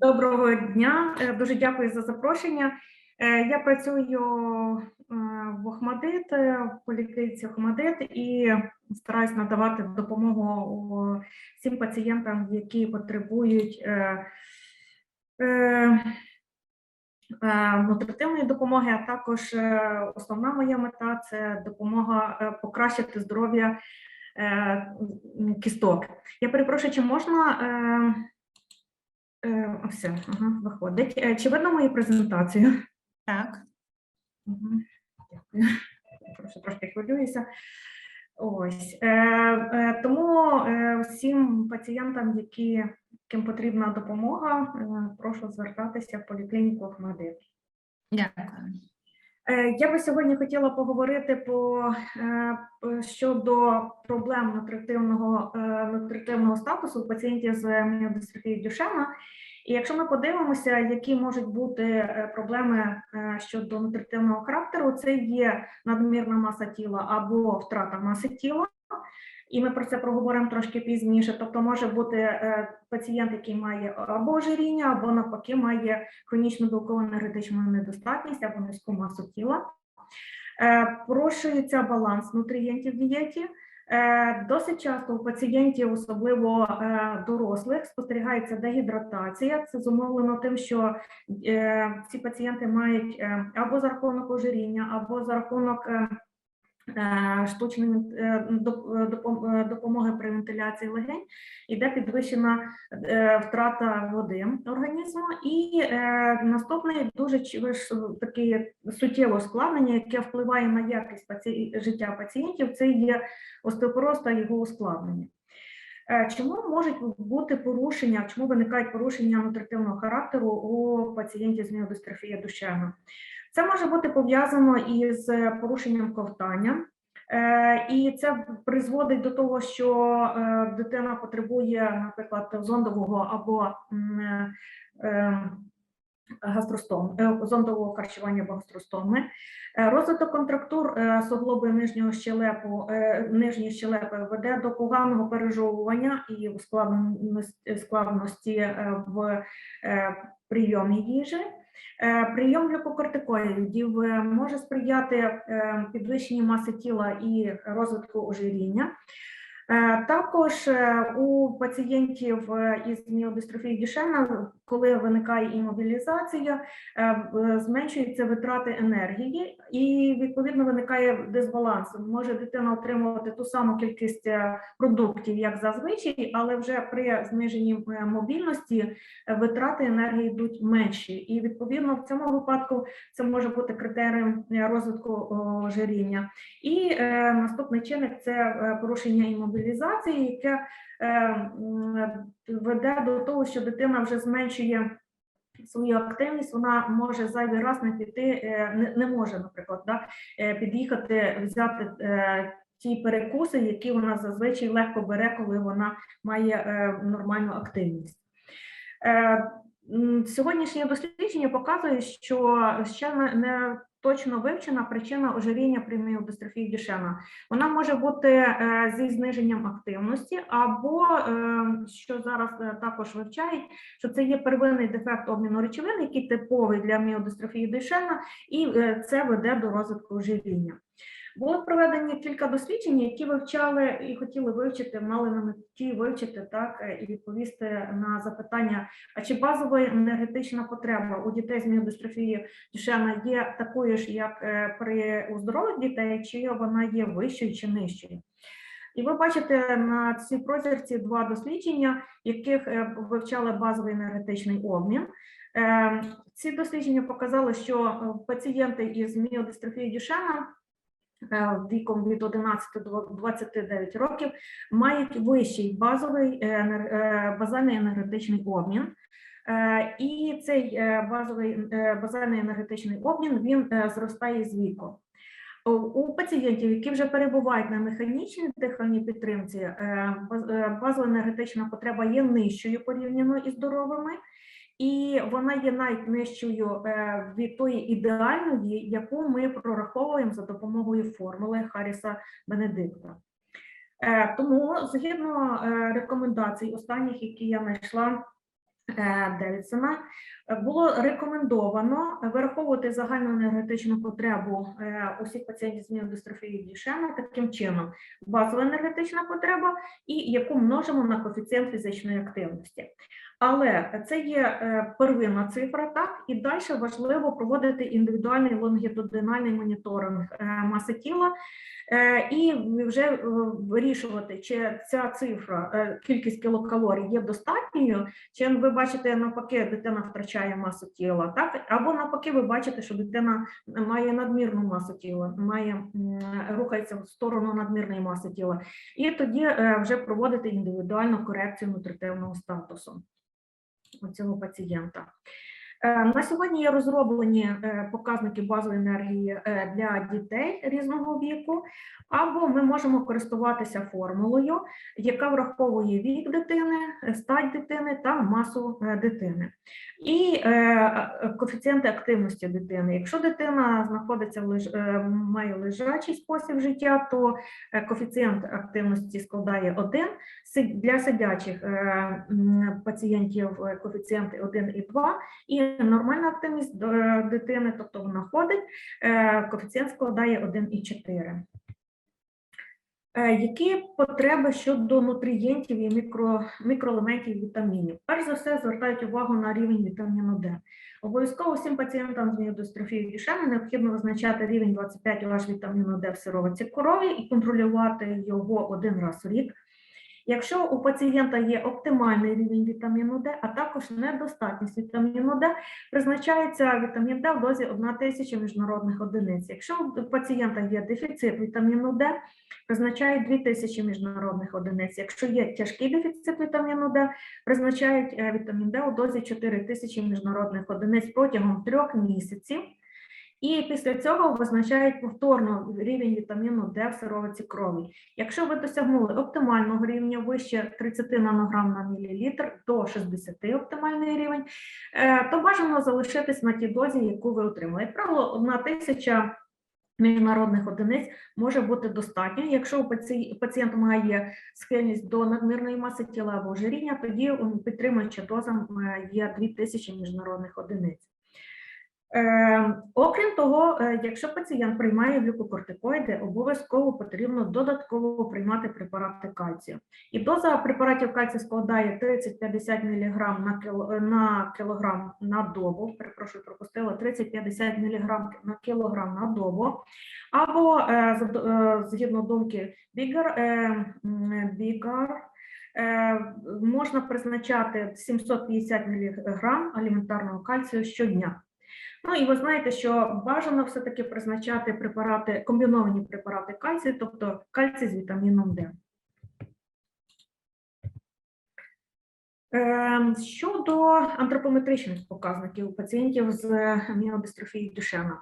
Доброго дня, Е, дуже дякую за запрошення. Е, Я працюю е, в Охмадит, в поліклініці Охмадит і стараюсь надавати допомогу всім пацієнтам, які потребують нутритивної допомоги, а також основна моя мета це допомога покращити здоров'я кісток. Я перепрошую, чи можна. Е, Все, ага, виходить. Е, Чи видно мою презентацію? Так, Дякую. Прошу трошки хвилююся. Ось. Е, е, тому е, всім пацієнтам, які, яким потрібна допомога, е, прошу звертатися в поліклініку Охмадит. дякую. Е, Я би сьогодні хотіла поговорити по е, щодо проблем нутритивного, е, нутритивного статусу пацієнтів з міодистрофією Дюшена. І якщо ми подивимося, які можуть бути проблеми щодо нутритивного характеру, це є надмірна маса тіла або втрата маси тіла. І ми про це проговоримо трошки пізніше. Тобто, може бути е, пацієнт, який має або ожиріння, або навпаки має хронічну білкову енергетичну недостатність або низьку масу тіла. Е, Порушується баланс нутрієнтів в дієті. Е, Досить часто у пацієнтів, особливо дорослих, спостерігається дегідратація. Це зумовлено тим, що ці пацієнти мають або за рахунок ожиріння, або за рахунок штучної е, е, е, допомоги при вентиляції легень, іде підвищена втрата води організму. І наступне дуже таке суттєве ускладнення, яке впливає на якість життя пацієнтів, це є остеопороз та його ускладнення. Е, Чому можуть бути порушення, чому виникають порушення нутритивного характеру у пацієнтів з міодистрофією душевна? Це може бути пов'язано із порушенням ковтання, Е, і це призводить до того, що е, дитина потребує, наприклад, зондового або гастростом, е, зондового харчування гастростоми. Е, Розвиток контрактур е, суглоби нижнього щелепу, нижньої щелепи веде до поганого пережовування і складності в прийомі їжі. Прийом глюкокортикоїдів може сприяти підвищенню маси тіла і розвитку ожиріння. Також у пацієнтів із міодистрофією Дюшена, коли виникає імобілізація, е, зменшуються витрати енергії, і відповідно виникає дисбаланс. Може дитина отримувати ту саму кількість е, продуктів, як зазвичай, але вже при зниженні е, мобільності витрати енергії йдуть менші. І відповідно в цьому випадку це може бути критерієм розвитку ожиріння. І е, наступний чинник це порушення імобілізації, яке е, веде до того, що дитина вже зменшує свою активність, вона може зайвий раз не піти, е, не, може, наприклад, да, е, під'їхати, взяти е, ті перекуси, які вона зазвичай легко бере, коли вона має нормальну активність. Сьогоднішнє дослідження показує, що ще не точно вивчена причина ожиріння при міодистрофії Дюшена. Вона може бути е, зі зниженням активності, або е, що зараз е, також вивчають, що це є первинний дефект обміну речовин, який типовий для міодистрофії Дюшена, і це веде до розвитку ожиріння. Були проведені кілька досліджень, які вивчали і хотіли вивчити, мали на меті вивчити так е, і відповісти на запитання: а чи базова енергетична потреба у дітей з міодистрофією Дюшена є такою ж, як е, при у здорових дітей, чи вона є вищою чи нижчою? І ви бачите на цій прозірці два дослідження, яких е, вивчали базовий енергетичний обмін. Е, Ці дослідження показали, що пацієнти із міодистрофією Дюшена віком від 11 до 29 років мають вищий базовий е, е, базальний енергетичний обмін. Е, І цей е, базовий е, базальний енергетичний обмін він е, зростає з віком. У- пацієнтів, які вже перебувають на механічній дихальній підтримці, е, баз- е, базова енергетична потреба є нижчою порівняно із здоровими, і вона є найнижчою е, від тої ідеальної, яку ми прораховуємо за допомогою формули Харріса Бенедикта. Е, Тому, згідно е, рекомендацій останніх, які я знайшла Девідсона було рекомендовано вираховувати загальну енергетичну потребу е, усіх пацієнтів з міодистрофією Дюшена таким чином: базова енергетична потреба і яку множимо на коефіцієнт фізичної активності. Але це є е, первинна цифра, так і далі важливо проводити індивідуальний лонгітудинальний моніторинг е, маси тіла і вже вирішувати, чи ця цифра, кількість кілокалорій є достатньою, чи ви бачите навпаки, дитина втрачає масу тіла, так або навпаки, ви бачите, що дитина має надмірну масу тіла, має рухається в сторону надмірної маси тіла, і тоді е, вже проводити індивідуальну корекцію нутритивного статусу цього пацієнта. Е, На сьогодні є розроблені е, показники базової енергії е, для дітей різного віку, або ми можемо користуватися формулою, яка враховує вік дитини, стать дитини та масу дитини. І коефіцієнти активності дитини. Якщо дитина знаходиться в леж... має лежачий спосіб життя, то коефіцієнт активності складає 1, для сидячих пацієнтів коефіцієнти 1 і 2, і нормальна активність е, дитини, тобто вона ходить, е, коефіцієнт складає 1 і 4. Е, Які потреби щодо нутрієнтів і мікро, мікроелементів вітамінів? Перш за все, звертають увагу на рівень вітаміну Д. Обов'язково всім пацієнтам з міодистрофією Дюшена необхідно визначати рівень 25 OH вітаміну Д в сироватці корові і контролювати його один раз у рік. Якщо у пацієнта є оптимальний рівень вітаміну Д, а також недостатність вітаміну Д, призначається вітамін Д в дозі 1 тисяча міжнародних одиниць. Якщо у пацієнта є дефіцит вітаміну Д, призначають 2 тисячі міжнародних одиниць. Якщо є тяжкий дефіцит вітаміну Д, призначають е, вітамін Д у дозі 4 тисячі міжнародних одиниць протягом трьох місяців. І після цього визначають повторно рівень вітаміну Д в сировиці крові. Якщо ви досягнули оптимального рівня вище 30 нанограм на мілілітр до 60 оптимальний рівень, е, то бажано залишитись на тій дозі, яку ви отримали. Як правило, одна тисяча міжнародних одиниць може бути достатньо. Якщо у паці- пацієнт має схильність до надмірної маси тіла або ожиріння, тоді підтримуюча доза є 2000 міжнародних одиниць. Е, окрім того, е, якщо пацієнт приймає глюкокортикоїди, обов'язково потрібно додатково приймати препарати кальцію. І доза препаратів кальцію складає 30-50 мг на, кіло, на кілограм на добу. Перепрошую, пропустила 30-50 мг на кілограм на добу. Або е, згідно думки Бігар, Бігар можна призначати 750 мг аліментарного кальцію щодня. Ну і ви знаєте, що бажано все-таки призначати препарати, комбіновані препарати кальцію, тобто кальцій з вітаміном Д. Е, Щодо антропометричних показників у пацієнтів з міодистрофією Дюшена,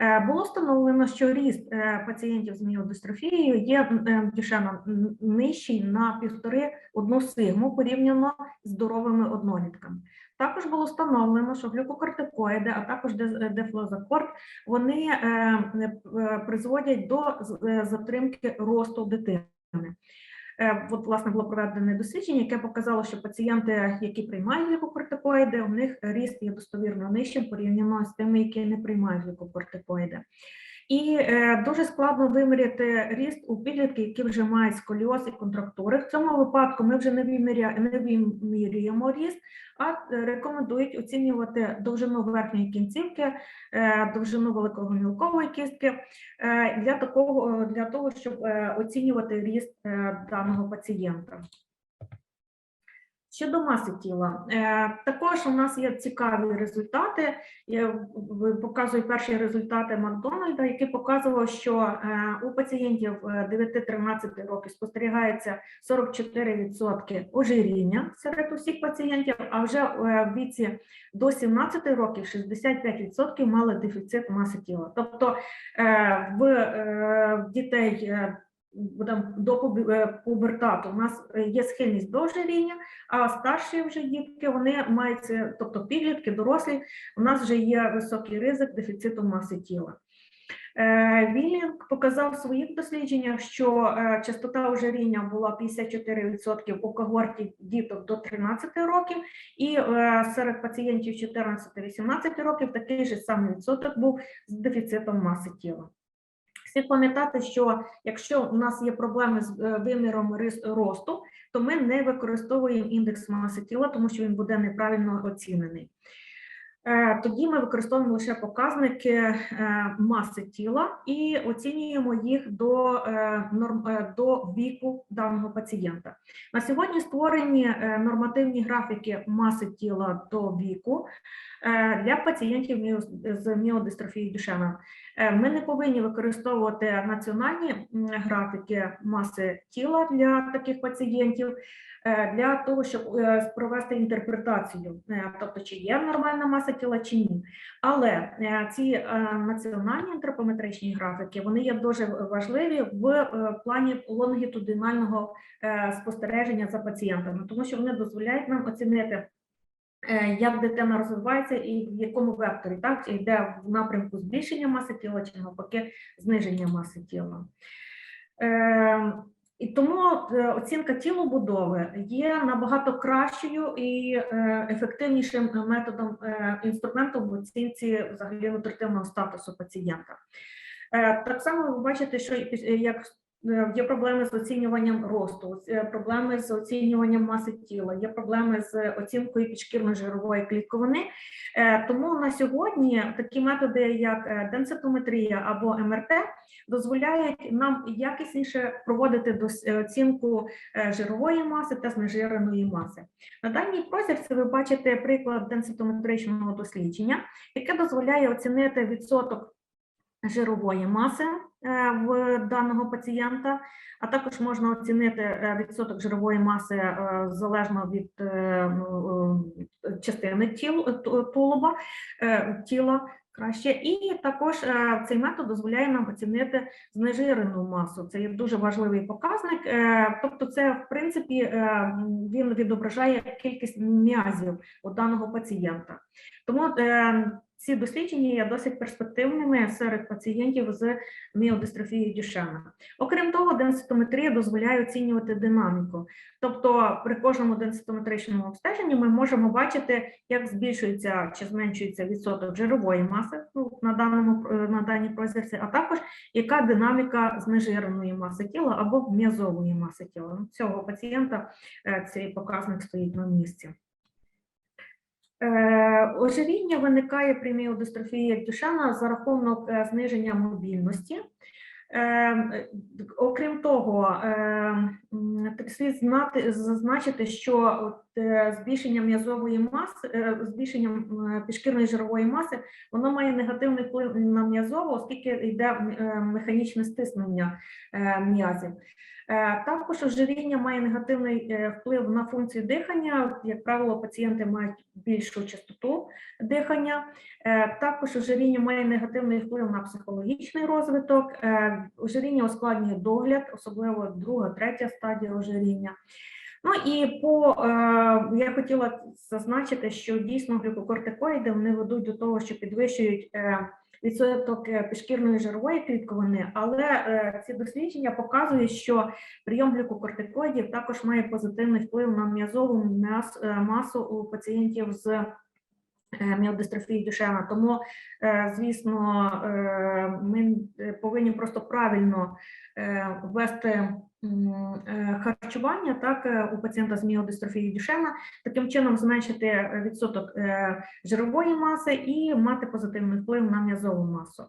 Е, було встановлено, що ріст е, пацієнтів з міодистрофією є е, Дюшена нижчий на півтори-одну сигму порівняно з здоровими однолітками. Також було встановлено, що глюкокортикоїди, а також де- дефлозакорд, вони е, е, призводять до е, затримки росту дитини. Е, От, власне, було проведене дослідження, яке показало, що пацієнти, які приймають глюкокортикоїди, у них ріст є достовірно нижчим порівняно з тими, які не приймають глюкокортикоїди. І е, дуже складно виміряти ріст у підлітків, які вже мають сколіоз і контрактури. В цьому випадку ми вже не вимірюємо ріст, а е, рекомендують оцінювати довжину верхньої кінцівки, е, довжину великогомілкової кістки е, для такого для того, щоб оцінювати ріст даного пацієнта. Щодо маси тіла, е, також у нас є цікаві результати. Я показую перші результати Макдональда, які показували, що е, у пацієнтів е, 9-13 років спостерігається 44% ожиріння серед усіх пацієнтів, а вже е, в віці до 17 років 65% мали дефіцит маси тіла. Тобто е, е, в дітей там, до пуб- е, у нас е, є схильність до ожиріння, а старші вже дітки вони мають, тобто підлітки, дорослі, у нас вже є високий ризик дефіциту маси тіла. Е, Вілінг показав в своїх дослідженнях, що частота ожиріння була 54% у когорті діток до 13 років, і серед пацієнтів 14-18 років такий же самий відсоток був з дефіцитом маси тіла. Слід пам'ятати, що якщо у нас є проблеми з е, виміром росту, то ми не використовуємо індекс маси тіла, тому що він буде неправильно оцінений. Е, Тоді ми використовуємо лише показники е, маси тіла і оцінюємо їх до, до віку даного пацієнта. На сьогодні створені нормативні графіки маси тіла до віку для пацієнтів з міодистрофією Дюшена. Е, Ми не повинні використовувати національні графіки маси тіла для таких пацієнтів е, для того, щоб е, провести інтерпретацію, тобто чи є нормальна маса тіла чи ні. Але ці національні антропометричні графіки вони є дуже важливі в плані лонгітудинального спостереження за пацієнтами, тому що вони дозволяють нам оцінити. Е, Як дитина розвивається і в якому векторі, так йде в напрямку збільшення маси тіла, чи навпаки зниження маси тіла. Е, і тому е, оцінка тілобудови є набагато кращою і ефективнішим методом інструментом в оцінці взагалі нутритивного статусу пацієнта. Так само ви бачите, що як є проблеми з оцінюванням росту, е, проблеми з оцінюванням маси тіла, є проблеми з оцінкою підшкірно-жирової клітковини. Е, Тому на сьогодні такі методи, як е, денситометрія або МРТ, дозволяють нам якісніше проводити е, оцінку е, жирової маси та знежиреної маси. На даній прозірці ви бачите приклад денситометричного дослідження, яке дозволяє оцінити відсоток жирової маси е, в даного пацієнта, а також можна оцінити е, відсоток жирової маси е, залежно від е, ну, е, частини тіл, тулуба, е, тіла краще. І також е, цей метод дозволяє нам оцінити знежирену масу. Це є дуже важливий показник. е, Тобто, це в принципі е, він відображає кількість м'язів у даного пацієнта. Тому е, ці дослідження є досить перспективними серед пацієнтів з міодистрофією Дюшена. Окрім того, денситометрія дозволяє оцінювати динаміку. Тобто при кожному денситометричному обстеженні ми можемо бачити, як збільшується чи зменшується відсоток жирової маси ну, на, даному, е, на даній прозірці, а також яка динаміка знежиреної маси тіла або м'язової маси тіла. Цього пацієнта е, цей показник стоїть на місці. Е, Ожиріння виникає при міодистрофії Дюшена за рахунок е, зниження мобільності. Е, Окрім того, слід знати, зазначити, що от, збільшення м'язової маси, збільшення м, підшкірної жирової маси, воно має негативний вплив на м'язову, оскільки йде механічне стиснення м'язів. Е, Також ожиріння має негативний е, вплив на функцію дихання. Як правило, пацієнти мають більшу частоту дихання. Е, Також ожиріння має негативний вплив на психологічний розвиток. Ожиріння ускладнює догляд, особливо друга, третя стадія ожиріння. Ну і по е, я хотіла зазначити, що дійсно глюкокортикоїди вони ведуть до того, що підвищують е, відсоток е, підшкірної жирової клітковини, але ці дослідження показують, що прийом глюкокортикоїдів також має позитивний вплив на м'язову масу у пацієнтів з міодистрофією Дюшена. Тому, звісно, ми повинні просто правильно ввести харчування так е, у пацієнта з міодистрофією Дюшена, таким чином зменшити е, відсоток е, жирової маси і мати позитивний вплив на м'язову масу.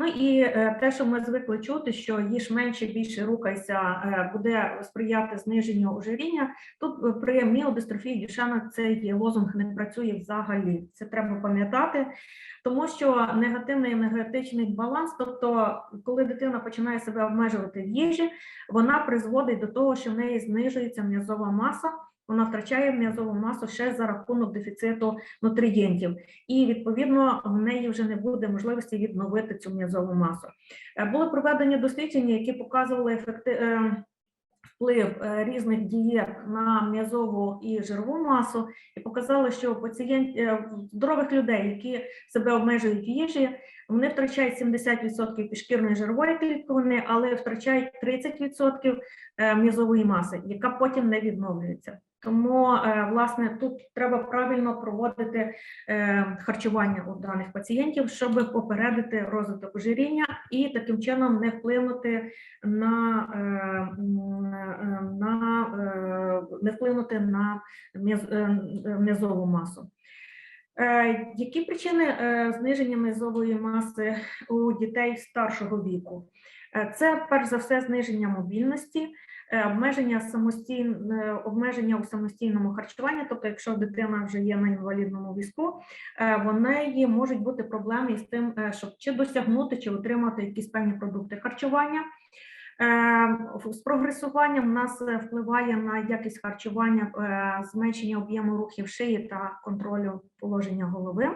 Ну і е, те, що ми звикли чути, що їж менше, більше рухайся, е, буде сприяти зниженню ожиріння. Тут е, при міодистрофії Дюшена цей лозунг не працює взагалі. Це треба пам'ятати, тому що негативний енергетичний баланс, тобто, коли дитина починає себе обмежувати в їжі, вона призводить до того, що в неї знижується м'язова маса. Вона втрачає м'язову масу ще за рахунок дефіциту нутрієнтів, і відповідно в неї вже не буде можливості відновити цю м'язову масу. Е, Були проведені дослідження, які показували ефекти, е, вплив е, різних дієт на м'язову і жирову масу, і показали, що пацієнт здорових людей, які себе обмежують їжі, вони втрачають 70% підшкірної жирової клітковини, але втрачають 30% е, м'язової маси, яка потім не відновлюється. Тому, е, власне, тут треба правильно проводити е, харчування у даних пацієнтів, щоб попередити розвиток ожиріння і таким чином не вплинути на, на не вплинути на м'язову масу. Е, Які причини е, зниження м'язової маси у дітей старшого віку? Е, Це перш за все зниження мобільності, обмеження самостійн... е, обмеження у самостійному харчуванні. Тобто, якщо дитина вже є на інвалідному візку, в неї можуть бути проблеми із тим, щоб чи досягнути, чи отримати якісь певні продукти харчування. Е, З прогресуванням в нас е, впливає на якість харчування, е, зменшення об'єму рухів шиї та контролю положення голови.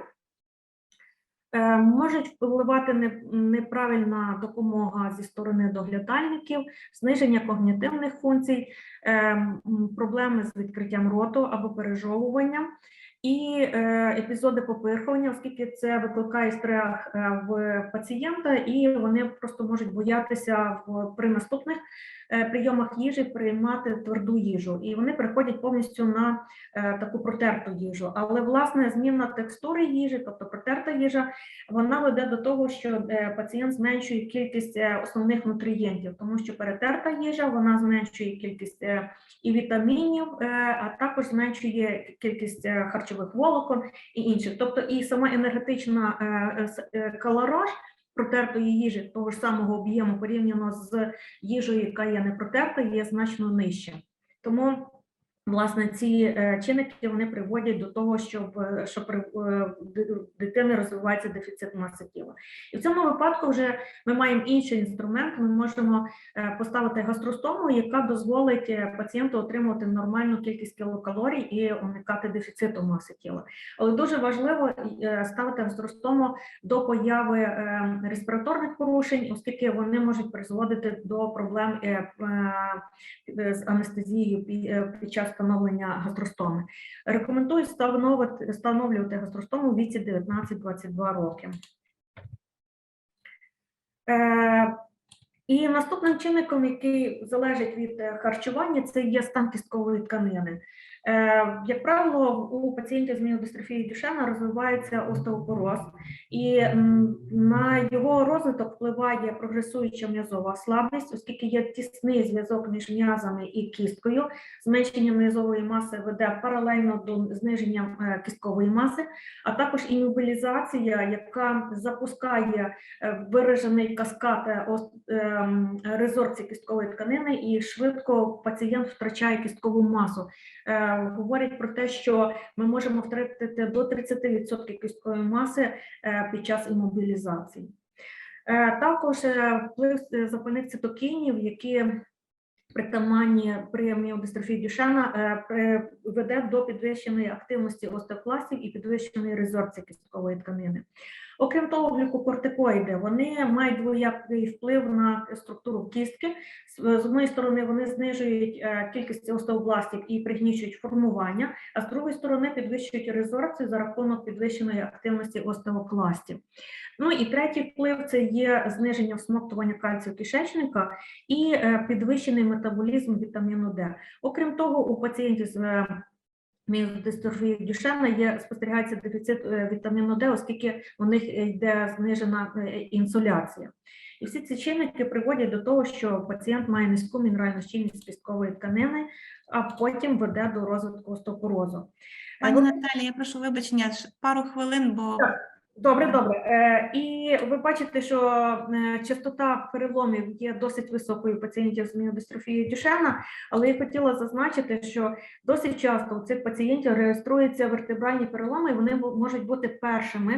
Можуть впливати неправильна допомога зі сторони доглядальників, зниження когнітивних функцій, проблеми з відкриттям роту або пережовуванням, і е, епізоди попирхування, оскільки це викликає страх е, в пацієнта, і вони просто можуть боятися в при наступних прийомах їжі приймати тверду їжу, і вони переходять повністю на е, таку протерту їжу. Але власне зміна текстури їжі, тобто протерта їжа, вона веде до того, що е, пацієнт зменшує кількість е, основних нутрієнтів, тому що перетерта їжа вона зменшує кількість е, і вітамінів, е, а також зменшує кількість е, харчових волокон і інших. Тобто і сама енергетична е, е, е, калораж протертої їжі того ж самого об'єму порівняно з їжею, яка є не протерта, є значно нижча. Тому Власне, ці е, чинники вони приводять до того, щоб, е, що при е, дитини розвивається дефіцит маси тіла. І в цьому випадку вже ми маємо інший інструмент. Ми можемо поставити гастростому, яка дозволить пацієнту отримувати нормальну кількість кілокалорій і уникати дефіциту маси тіла. Але дуже важливо ставити гастростому до появи респіраторних порушень, оскільки вони можуть призводити до проблем з анестезією під час встановлення гастростоми. Рекомендую встановлювати гастростому у віці 19-22 роки. Е, і наступним чинником, який залежить від е, харчування, це є стан кісткової тканини. Е, Як правило, у пацієнтів з міодистрофією Дюшена розвивається остеопороз, і на його розвиток впливає прогресуюча м'язова слабість, оскільки є тісний зв'язок між м'язами і кісткою. Зменшення м'язової маси веде паралельно до зниження е, кісткової маси, а також імобілізація, яка запускає е, виражений каскад резорбції кісткової тканини, і швидко пацієнт втрачає кісткову масу. Е, Говорять про те, що ми можемо втратити до 30% кісткової маси е, під час імобілізації. Е, Також вплив запальних цитокінів, які притаманні при міодистрофії Дюшена, веде до підвищеної активності остеокластів і підвищеної резорбції кісткової тканини. Окрім того, глюкокортикоїди вони мають двоякий вплив на структуру кістки. З одної сторони, вони знижують е, кількість остеобластів і пригнічують формування, а з другої сторони підвищують резорбцію за рахунок підвищеної активності остеокластів. Ну і третій вплив це є зниження всмоктування кальцію кишечника і е, підвищений метаболізм вітаміну Д. Окрім того, у пацієнтів з е, міодистрофією Дюшена є спостерігається дефіцит е, вітаміну Д, оскільки у них йде знижена е, інсуляція. І всі ці чинники приводять до того, що пацієнт має низьку мінеральну щільність кісткової тканини, а потім веде до розвитку остеопорозу. Пані Наталі, я прошу вибачення, пару хвилин, бо Так. Добре, добре. Е, і ви бачите, що е, частота переломів є досить високою у пацієнтів з міодистрофією Дюшена, але я хотіла зазначити, що досить часто у цих пацієнтів реєструються вертебральні переломи, і вони можуть бути першими.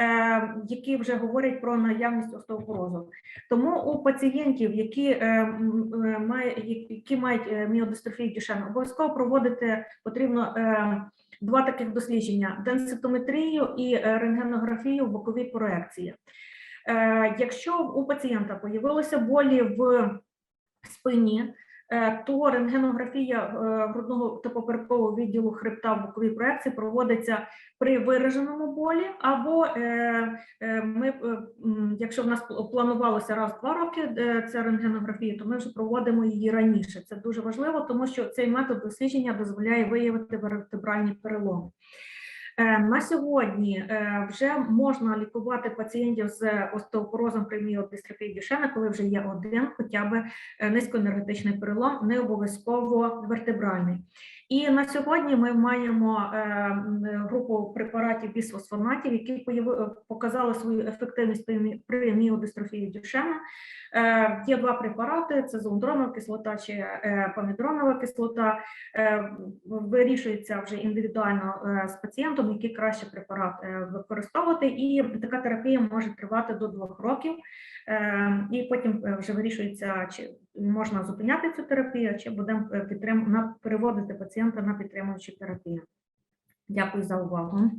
е, Які вже говорять про наявність остеопорозу. Тому у пацієнтів, які, е, е, має- які мають е, міодистрофію Дюшена, обов'язково проводити потрібно е, два таких дослідження: денситометрію і е, рентгенографію в боковій проекції. Е, Якщо у пацієнта появилися болі в спині, то рентгенографія е, грудного та поперекового відділу хребта в боковій проекції проводиться при вираженому болі, або е, е, ми, е, якщо в нас пл- планувалося раз в два роки е, це рентгенографія, то ми вже проводимо її раніше. Це дуже важливо, тому що цей метод дослідження дозволяє виявити вертебральні переломи. Е, На сьогодні е, вже можна лікувати пацієнтів з остеопорозом при міодистрофії Дюшена, коли вже є один, хоча б е, низькоенергетичний перелом, не обов'язково вертебральний. І на сьогодні ми маємо групу препаратів бісфосфонатів, які показали свою ефективність при міодистрофії Дюшена. Є два препарати: це зондронова кислота чи помідронова кислота. Вирішується вже індивідуально з пацієнтом, який краще препарат е, використовувати, і така терапія може тривати до двох років. Е, І потім е, вже вирішується, чи можна зупиняти цю терапію, чи будемо підтрим... переводити пацієнта на підтримуючу терапію. Дякую за увагу.